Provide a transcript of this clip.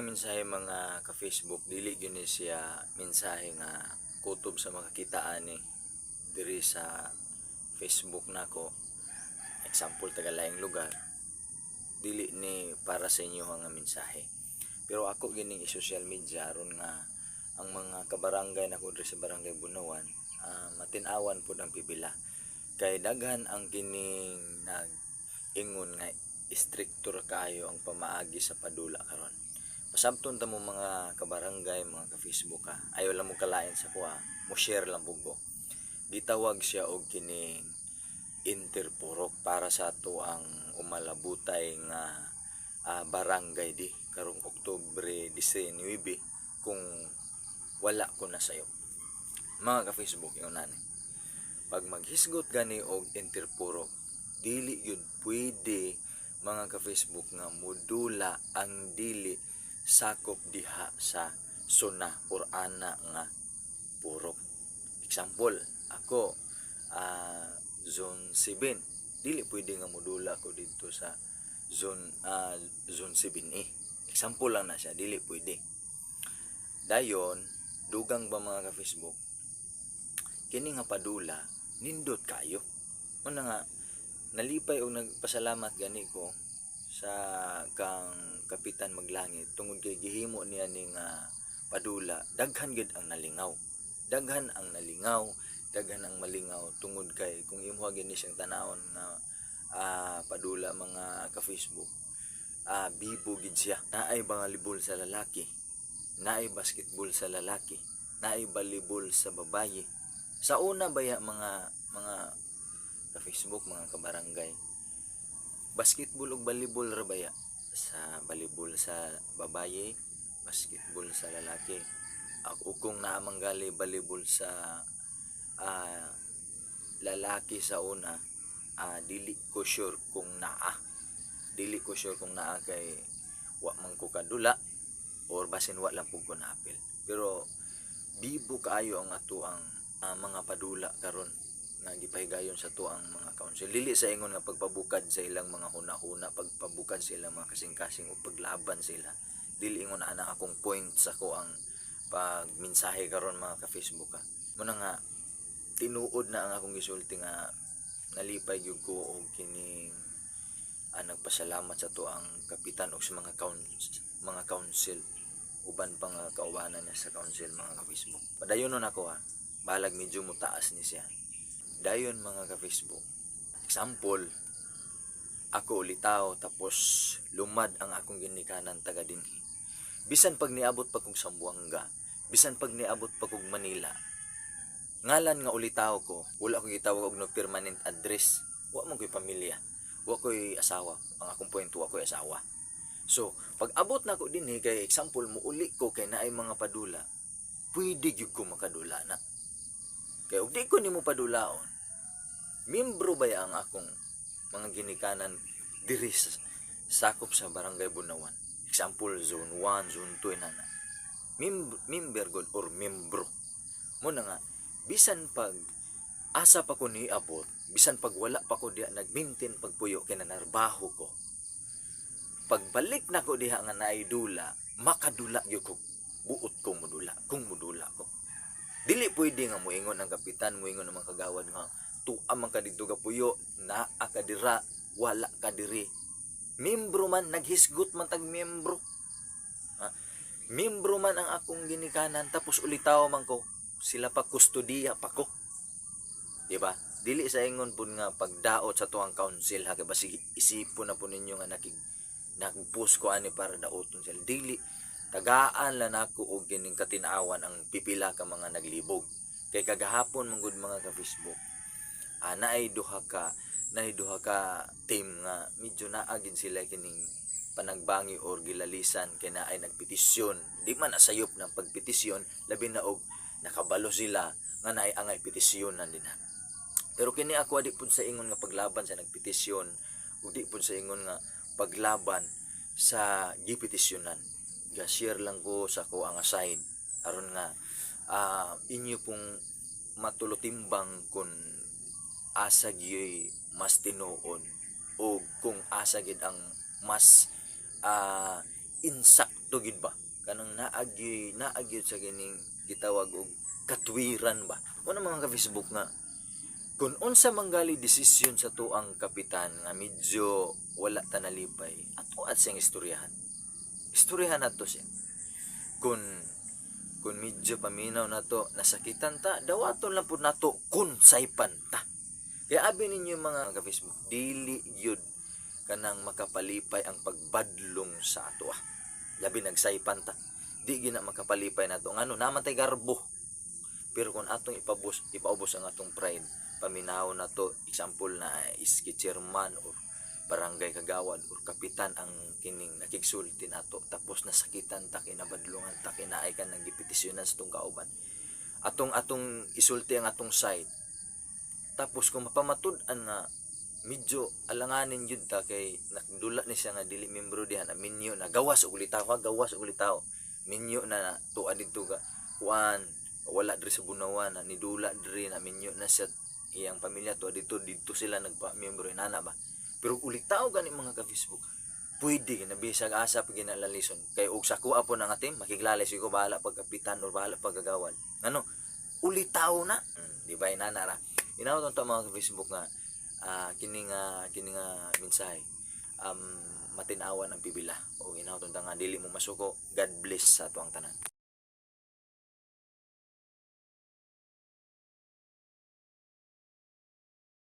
nga mensahe mga ka-Facebook dili gyud siya mensahe nga kutob sa makakitaan ni diri sa Facebook nako. Example taga laing lugar. Dili ni para sa inyo nga mensahe. Pero ako gining i-social media aron nga ang mga kabarangay nako diri sa barangay Bunawan ah, matin-awan pud ang pipila. Kay daghan ang kining nag ingon nga istriktor kayo ang pamaagi sa padula karon. Pasabton ta mo mga kabarangay, mga ka-Facebook ha. Ayaw lang mo kalain sa kuha. Mo share lang bugo. Gitawag siya og kining interpurok para sa ato ang umalabutay nga ah, barangay di karong Oktubre 19 kung wala ko na sayo. Mga ka-Facebook yung nani. Pag maghisgot gani og interpurok, dili yun pwede mga ka-Facebook nga modula ang dili sakop diha sa suna or ana nga purok. Example, ako ah, zone 7. Dili pwede nga modula ko dito sa zone ah, zone 7A. Example lang na siya, dili pwede. Dayon, dugang ba mga ka-Facebook, kini nga padula, nindot kayo. Una nga, nalipay o nagpasalamat gani ko sa kang kapitan maglangit. Tungod kay gihimo niya ning ah, padula daghan gid ang nalingaw. Daghan ang nalingaw daghan ang malingaw. Tungod kay kung imuha gini siyang tanawon nga ah, padula mga ka Facebook ah, bibo gid siya. Naay bangalibol sa lalaki? Naay basketball sa lalaki? Naay volleyball sa babaye? Sa una baya mga mga sa Facebook mga kabarangay? Basketball ug volleyball ra baya sa volleyball sa babaye basketball sa lalaki. Ako kung naamanggali volleyball sa ah, lalaki sa una ah, dili ko sure kung naa. Dili ko sure kung naa kay wa man ko kadula or basin wa lang pug ko naapil. Pero bibo kaayo ang ato ang ah, mga padula karon nga gipahigayon sa to ang mga council dili sa ingon nga pagpabukad sa ilang mga hunahuna pagpabukad sa ilang mga kasing-kasing o paglaban sila dili ingon ana akong point sa ko ang pagmensahe karon mga ka Facebook ha muna nga tinuod na ang akong gisulti nga nalipay gyud ko og kining ah, nagpasalamat sa to ang kapitan o sa mga council mga council uban pa nga kaubanan niya sa council mga ka Facebook padayon ako ha. Balag medyo mutaas ni siya dayon mga ka-Facebook. Example, ako ulitaw tapos lumad ang akong ginikanan taga dinhi. Bisan pag niabot pa kog Sambuanga, bisan pag niabot pa kog Manila. Ngalan nga ulitaw ko, wala ko gitawag og no permanent address. Wa man ko'y pamilya. Wa ko'y asawa. Ang akong point wa ko'y asawa. So, pag abot na ko dinhi kay example mo uli ko kay naay mga padula, pwede gyud ko makadula na. Kaya ug di ko nimo padulaon. Membro ba ang akong mga ginikanan diri sa sakop sa barangay Bunawan. Example zone 1, zone 2 na na. Mem- member god or membro. Mo na nga bisan pag asa pa ko ni abot, bisan pag wala pa ko diha nagmintin pagpuyo kay nanarbaho ko. Pagbalik na ko diha nga naay dula, makadula gyud ko buot ko mudula, kung mudula ko. Dili pwede nga moingon ang kapitan, moingon ang mga kagawad nga tuwa man ka dito puyo na akadira, wala ka diri. Membro man, naghisgot man tag membro. Ha? Membro man ang akong ginikanan, tapos ulitaw man ko, sila pa kustodiya pa ko. Di ba? Dili sa ingon pun nga pagdaot sa tuang council ha kay basig isipon na po ninyo nga nakig nagpus ko ani para daoton sila dili tagaan lang ako og kining katinawan ang pipila ka mga naglibog. Kay kagahapon manggod mga ka Facebook ana ay duha ka na duha ka team nga medyo naagin sila kining panagbangi or gilalisan kay na ay nagpetisyon. Di man asayop ng pagpetisyon labi na og nakabalo sila nga naay angay petisyonan din. Na pero kini ako di pud sa ingon nga paglaban sa nagpetisyon ug di pud sa ingon nga paglaban sa gipetisyonan ga-share lang ko sa ko ang aside. Aron nga ah, inyo pong matulutimbang kung asa gyud mas tinuod o kung asa gid ang mas ah, insa eksakto gid ba? Kanang naagyoy naagyoy sa kining gitawag og katwiran ba? Una mga ka Facebook nga kung unsa manggali desisyon sa tuang kapitan nga medyo wala ta nalipay ato at siyang istoryahan istoryahan nato siya. Kung kung medyo paminaw na to nasakitan ta dawaton lang pud nato kun saypan ta. Kaya abi ninyo mga ka Facebook dili gyud kanang makapalipay ang pagbadlong sa ato ah. Labi nagsaypan ta. Di gina makapalipay nato. Ngano naman tay garbo. Pero kung atong ipabus ipaubos ang atong pride paminaw na to example na iski chairman or barangay kagawad or kapitan ang kining nakigsulti nato tapos nasakitan ta kinabadlungan ta kinaay ka nang gipetisyonan sa tong kauban atong atong isulti ang atong side. Tapos kung mapamatud-an nga medyo alanganin yun ta kay nakdula ni siya nga dili membro diha na minyo na gawas og ulitaw ha? Gawas og ulitaw. Minyo na tuwa didto ga kuan wala diri sa bunawan na nidula diri na minyo na siya. Iyang pamilya tuwa dito dito sila nagpa membro inana ba pero ulitaw gani mga ka Facebook pwede na bisag asa pag ginalalison. Kay og sa kuha po ng atim makiglalay ko bahala pagkapitan or bahala pagkagawan ano? Ulitaw na. Hmm, di ba inana ra? Inaw to mga ka Facebook nga ah kini nga kini nga mensahe um matinawan ang pibila o inaw nga dili mo masuko. God bless sa tuang tanan